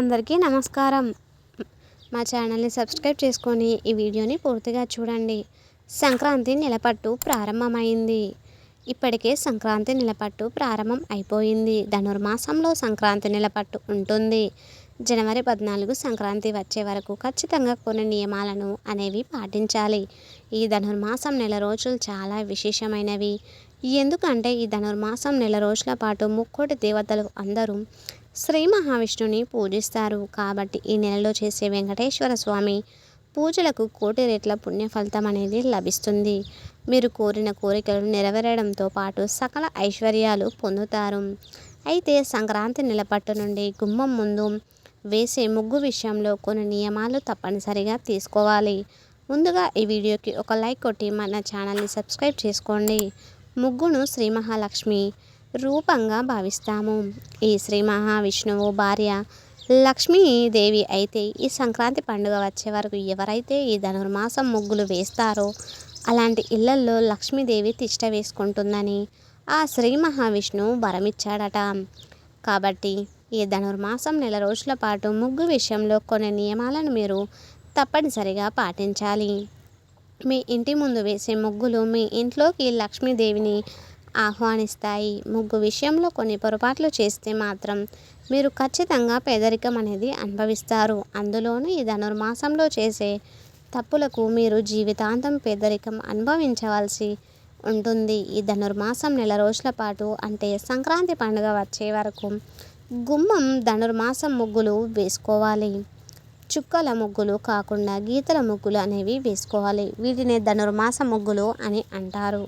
అందరికీ నమస్కారం. మా ఛానల్ని సబ్స్క్రైబ్ చేసుకొని ఈ వీడియోని పూర్తిగా చూడండి. సంక్రాంతి నిలపట్టు ప్రారంభమైంది. ఇప్పటికే సంక్రాంతి నిలపట్టు ప్రారంభం అయిపోయింది. ధనుర్మాసంలో సంక్రాంతి నిలపట్టు ఉంటుంది. జనవరి పద్నాలుగు సంక్రాంతి వచ్చే వరకు ఖచ్చితంగా కొన్ని నియమాలను అనేవి పాటించాలి. ఈ ధనుర్మాసం నెల రోజులు చాలా విశేషమైనవి. ఎందుకంటే ఈ ధనుర్మాసం నెల రోజుల పాటు ముక్కోటి దేవతలు అందరూ శ్రీ మహావిష్ణుని పూజిస్తారు. కాబట్టి ఈ నెలలో చేసే వెంకటేశ్వర స్వామి పూజలకు కోటి రెట్ల పుణ్య ఫలితం అనేది లభిస్తుంది. మీరు కోరిన కోరికలు నెరవేరడంతో పాటు సకల ఐశ్వర్యాలు పొందుతారు. అయితే సంక్రాంతి నెలపట్టు నుండి గుమ్మం ముందు వేసే ముగ్గు విషయంలో కొన్ని నియమాలు తప్పనిసరిగా తీసుకోవాలి. ముందుగా ఈ వీడియోకి ఒక లైక్ కొట్టి మన ఛానల్ని సబ్స్క్రైబ్ చేసుకోండి. ముగ్గును శ్రీ మహాలక్ష్మి రూపంగా భావిస్తాము. ఈ శ్రీ మహావిష్ణువు భార్య లక్ష్మీదేవి అయితే ఈ సంక్రాంతి పండుగ వచ్చే వరకు ఎవరైతే ఈ ధనుర్మాసం ముగ్గులు వేస్తారో అలాంటి ఇళ్ళల్లో లక్ష్మీదేవి తిష్ట వేసుకుంటుందని ఆ శ్రీ మహావిష్ణువు వరమిచ్చాడట. కాబట్టి ఈ ధనుర్మాసం నెల రోజుల పాటు ముగ్గు విషయంలో కొన్ని నియమాలను మీరు తప్పనిసరిగా పాటించాలి. మీ ఇంటి ముందు వేసే ముగ్గులు మీ ఇంట్లోకి లక్ష్మీదేవిని ఆహ్వానిస్తాయి. ముగ్గు విషయంలో కొన్ని పొరపాట్లు చేస్తే మాత్రం మీరు ఖచ్చితంగా పేదరికం అనేది అనుభవిస్తారు. అందులోనూ ఈ ధనుర్మాసంలో చేసే తప్పులకు మీరు జీవితాంతం పేదరికం అనుభవించవలసి ఉంటుంది. ఈ ధనుర్మాసం నెల రోజుల పాటు అంటే సంక్రాంతి పండుగ వచ్చే వరకు గుమ్మం ధనుర్మాసం ముగ్గులు వేసుకోవాలి. చుక్కల ముగ్గులు కాకుండా గీతల ముగ్గులు అనేవి వేసుకోవాలి. వీటిని ధనుర్మాస ముగ్గులు అని అంటారు.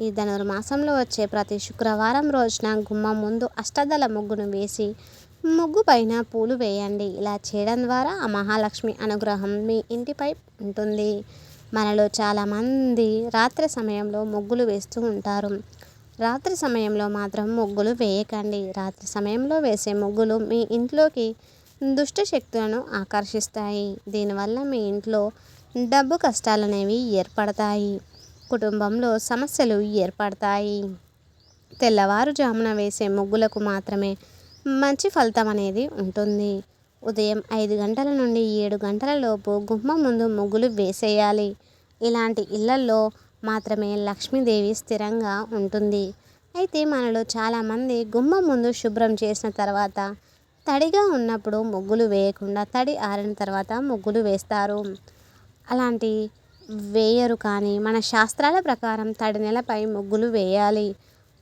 ఈ ధనుర్మాసంలో వచ్చే ప్రతి శుక్రవారం రోజున గుమ్మం ముందు అష్టదళ ముగ్గును వేసి ముగ్గు పైన పూలు వేయండి. ఇలా చేయడం ద్వారా ఆ మహాలక్ష్మి అనుగ్రహం మీ ఇంటిపై ఉంటుంది. మనలో చాలామంది రాత్రి సమయంలో ముగ్గులు వేస్తూ ఉంటారు. రాత్రి సమయంలో మాత్రం ముగ్గులు వేయకండి. రాత్రి సమయంలో వేసే ముగ్గులు మీ ఇంట్లోకి దుష్ట శక్తులను ఆకర్షిస్తాయి. దీనివల్ల మీ ఇంట్లో డబ్బు కష్టాలు అనేవి ఏర్పడతాయి. కుటుంబంలో సమస్యలు ఏర్పడతాయి. తెల్లవారుజామున వేసే ముగ్గులకు మాత్రమే మంచి ఫలితం అనేది ఉంటుంది. ఉదయం ఐదు గంటల నుండి ఏడు గంటల లోపు గుమ్మం ముందు ముగ్గులు వేసేయాలి. ఇలాంటి ఇళ్ళలో మాత్రమే లక్ష్మీదేవి స్థిరంగా ఉంటుంది. అయితే మనలో చాలామంది గుమ్మం ముందు శుభ్రం చేసిన తర్వాత తడిగా ఉన్నప్పుడు ముగ్గులు వేయకుండా తడి ఆరిన తర్వాత ముగ్గులు వేస్తారు. అలాంటి వేయరు కానీ మన శాస్త్రాల ప్రకారం తడి నేలపై ముగ్గులు వేయాలి.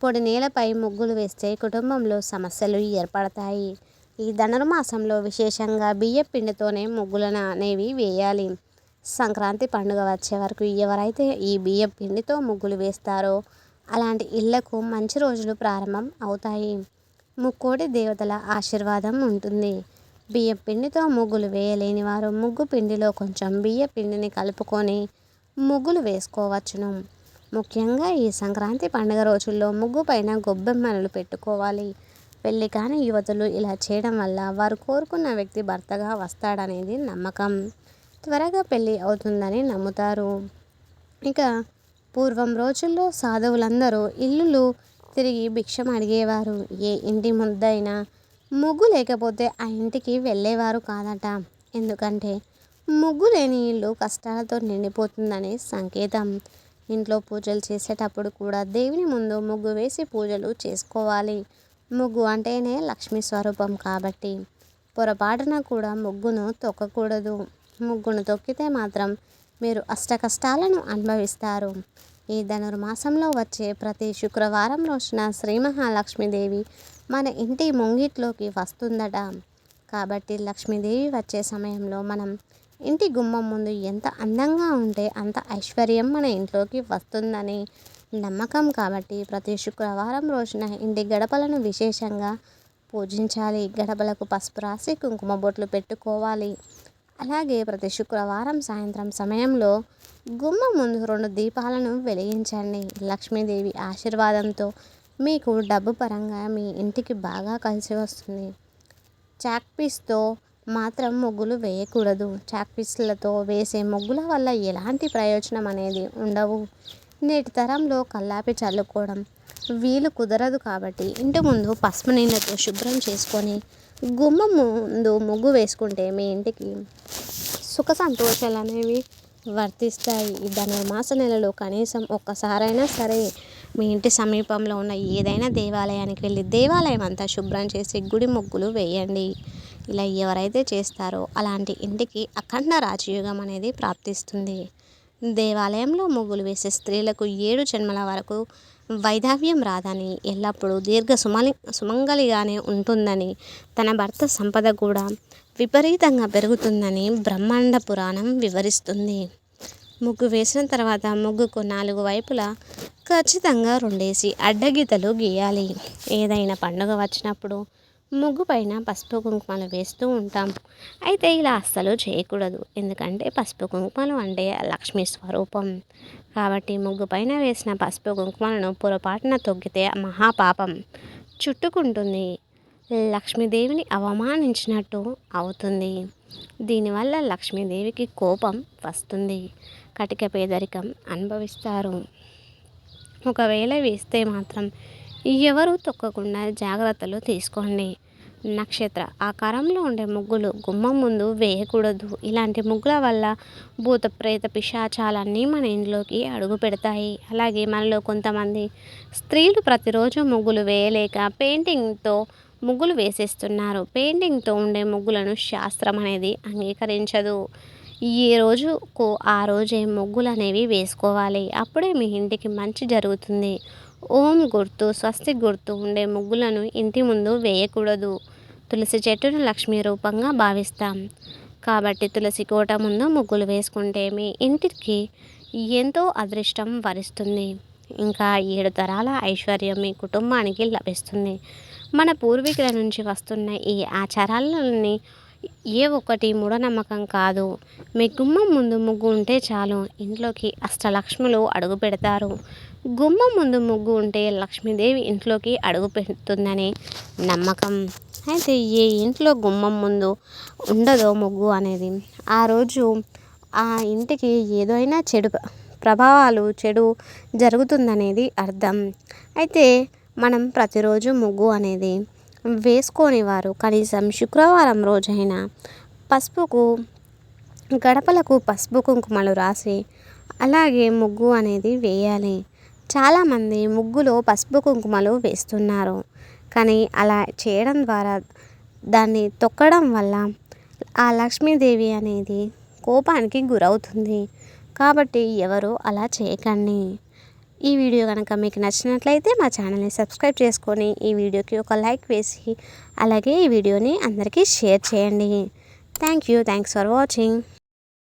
పొడి నేలపై ముగ్గులు వేస్తే కుటుంబంలో సమస్యలు ఏర్పడతాయి. ఈ ధనుర్మాసంలో విశేషంగా బియ్య పిండితోనే ముగ్గులను అనేవి వేయాలి. సంక్రాంతి పండుగ వచ్చే వరకు ఎవరైతే ఈ బియ్య పిండితో ముగ్గులు వేస్తారో అలాంటి ఇళ్ళకు మంచి రోజులు ప్రారంభం అవుతాయి. ముక్కోటి దేవతల ఆశీర్వాదం ఉంటుంది. బియ్యం పిండితో ముగ్గులు వేయలేని వారు ముగ్గు పిండిలో కొంచెం బియ్య పిండిని కలుపుకొని ముగ్గులు వేసుకోవచ్చును. ముఖ్యంగా ఈ సంక్రాంతి పండుగ రోజుల్లో ముగ్గు పైన గొబ్బెమ్మలు పెట్టుకోవాలి. పెళ్ళి కాని యువతులు ఇలా చేయడం వల్ల వారు కోరుకున్న వ్యక్తి భర్తగా వస్తాడనేది నమ్మకం. త్వరగా పెళ్ళి అవుతుందని నమ్ముతారు. ఇక పూర్వం రోజుల్లో సాధువులందరూ ఇల్లులు తిరిగి భిక్షం అడిగేవారు. ఏ ఇంటి ముద్దైనా ముగ్గు లేకపోతే ఆ ఇంటికి వెళ్ళేవారు కాదట. ఎందుకంటే ముగ్గు లేని ఇల్లు కష్టాలతో నిండిపోతుందనే సంకేతం. ఇంట్లో పూజలు చేసేటప్పుడు కూడా దేవుని ముందు ముగ్గు వేసి పూజలు చేసుకోవాలి. ముగ్గు అంటేనే లక్ష్మీ స్వరూపం కాబట్టి పొరపాటున కూడా ముగ్గును తొక్కకూడదు. ముగ్గును తొక్కితే మాత్రం మీరు అష్ట కష్టాలను అనుభవిస్తారు. ఈ ధనుర్మాసంలో వచ్చే ప్రతి శుక్రవారం రోజున శ్రీ మహాలక్ష్మీదేవి మన ఇంటి ముంగిట్లోకి వస్తుందట. కాబట్టి లక్ష్మీదేవి వచ్చే సమయంలో మనం ఇంటి గుమ్మం ముందు ఎంత అందంగా ఉంటే అంత ఐశ్వర్యం మన ఇంట్లోకి వస్తుందని నమ్మకం కాబట్టి ప్రతి శుక్రవారం రోజున ఇంటి గడపలను విశేషంగా పూజించాలి. గడపలకు పసుపు రాసి కుంకుమ బొట్లు పెట్టుకోవాలి. అలాగే ప్రతి శుక్రవారం సాయంత్రం సమయంలో గుమ్మ ముందు రెండు దీపాలను వెలిగించండి. లక్ష్మీదేవి ఆశీర్వాదంతో మీకు డబ్బు పరంగా మీ ఇంటికి బాగా కలిసి వస్తుంది. చాక్ పీస్తో మాత్రం ముగ్గులు వేయకూడదు. చాక్పీస్లతో వేసే ముగ్గుల వల్ల ఎలాంటి ప్రయోజనం అనేది ఉండవు. నేటి తరంలో కల్లాపి చల్లుకోవడం వీలు కుదరదు కాబట్టి ఇంటి ముందు పసుపు నీళ్ళతో శుభ్రం చేసుకొని గుమ్మ ముందు ముగ్గు వేసుకుంటే మీ ఇంటికి సుఖ సంతోషాలు అనేవి వర్తిస్తాయి. ధనుర్మాస నెలలో కనీసం ఒక్కసారైనా సరే మీ ఇంటి సమీపంలో ఉన్న ఏదైనా దేవాలయానికి వెళ్ళి దేవాలయం అంతా శుభ్రం చేసి గుడి ముగ్గులు వేయండి. ఇలా ఎవరైతే చేస్తారో అలాంటి ఇంటికి అఖండ రాజయోగం అనేది ప్రాప్తిస్తుంది. దేవాలయంలో ముగ్గులు వేసే స్త్రీలకు ఏడు జన్మల వరకు వైధవ్యం రాదని ఎల్లప్పుడూ దీర్ఘ సుమలి సుమంగలిగానే ఉంటుందని తన భర్త సంపద కూడా విపరీతంగా పెరుగుతుందని బ్రహ్మాండ పురాణం వివరిస్తుంది. ముగ్గు వేసిన తర్వాత ముగ్గుకు నాలుగు వైపులా ఖచ్చితంగా రెండేసి అడ్డగీతలు గీయాలి. ఏదైనా పండుగ వచ్చినప్పుడు ముగ్గు పైన పసుపు కుంకుమలు వేస్తూ ఉంటాం. అయితే ఇలా అస్సలు చేయకూడదు. ఎందుకంటే పసుపు కుంకుమలు అంటే లక్ష్మీ స్వరూపం. కాబట్టి ముగ్గు పైన వేసిన పసుపు కుంకుమలను పొరపాటున తొక్కితే మహాపాపం. చుట్టుకుంటుంది. లక్ష్మీదేవిని అవమానించినట్టు అవుతుంది. దీనివల్ల లక్ష్మీదేవికి కోపం వస్తుంది. కటిక పేదరికం అనుభవిస్తారు. ఒకవేళ వేస్తే మాత్రం ఎవరు తొక్కకుండా జాగ్రత్తలు తీసుకోండి. నక్షత్ర ఆకారంలో ఉండే ముగ్గులు గుమ్మం ముందు వేయకూడదు. ఇలాంటి ముగ్గుల వల్ల భూత ప్రేత పిశాచాలన్నీ మన ఇంట్లోకి అడుగు పెడతాయి. అలాగే మనలో కొంతమంది స్త్రీలు ప్రతిరోజు ముగ్గులు వేయలేక పెయింటింగ్తో ముగ్గులు వేసేస్తున్నారు. పెయింటింగ్తో ఉండే ముగ్గులను శాస్త్రం అనేది అంగీకరించదు. ఈ రోజుకు ఆ రోజే ముగ్గులు అనేవి వేసుకోవాలి. అప్పుడే మీ ఇంటికి మంచి జరుగుతుంది. ఓం గుర్తు స్వస్తి గుర్తు ఉండే ముగ్గులను ఇంటి ముందు వేయకూడదు. తులసి చెట్టును లక్ష్మీ రూపంగా భావిస్తాం. కాబట్టి తులసి కోట ముందు ముగ్గులు వేసుకుంటే మీ ఇంటికి ఎంతో అదృష్టం వరిస్తుంది. ఇంకా ఏడు తరాల ఐశ్వర్యం మీ కుటుంబానికి లభిస్తుంది. మన పూర్వీకుల నుంచి వస్తున్న ఈ ఆచారాలని ఏ ఒక్కటి మూఢనమ్మకం కాదు. మీ గుమ్మం ముందు ముగ్గు ఉంటే చాలు. ఇంట్లోకి అష్టలక్ష్ములు అడుగు పెడతారు. గుమ్మం ముందు ముగ్గు ఉంటే లక్ష్మీదేవి ఇంట్లోకి అడుగు పెడుతుందని నమ్మకం. అయితే ఏ ఇంట్లో గుమ్మం ముందు ఉండదో ముగ్గు అనేది. ఆ రోజు ఆ ఇంటికి ఏదైనా చెడు ప్రభావాలు చెడు జరుగుతుందనేది అర్థం. అయితే మనం ప్రతిరోజు ముగ్గు అనేది వేసుకోని వారు కనీసం శుక్రవారం రోజైనా పసుపుకు గడపలకు పసుపు కుంకుమలు రాసి అలాగే ముగ్గు అనేది వేయాలి. చాలామంది ముగ్గులో పసుపు కుంకుమలు వేస్తున్నారు. కానీ అలా చేయడం ద్వారా దాన్ని తొక్కడం వల్ల ఆ లక్ష్మీదేవి అనేది కోపానికి గురవుతుంది. కాబట్టి ఎవరు అలా చేయకండి. ఈ వీడియో కనుక మీకు నచ్చినట్లయితే మా ఛానల్ని సబ్స్క్రైబ్ చేసుకొని ఈ వీడియోకి ఒక లైక్ వేసి అలాగే ఈ వీడియోని అందరికీ షేర్ చేయండి. Thank you. Thanks for watching.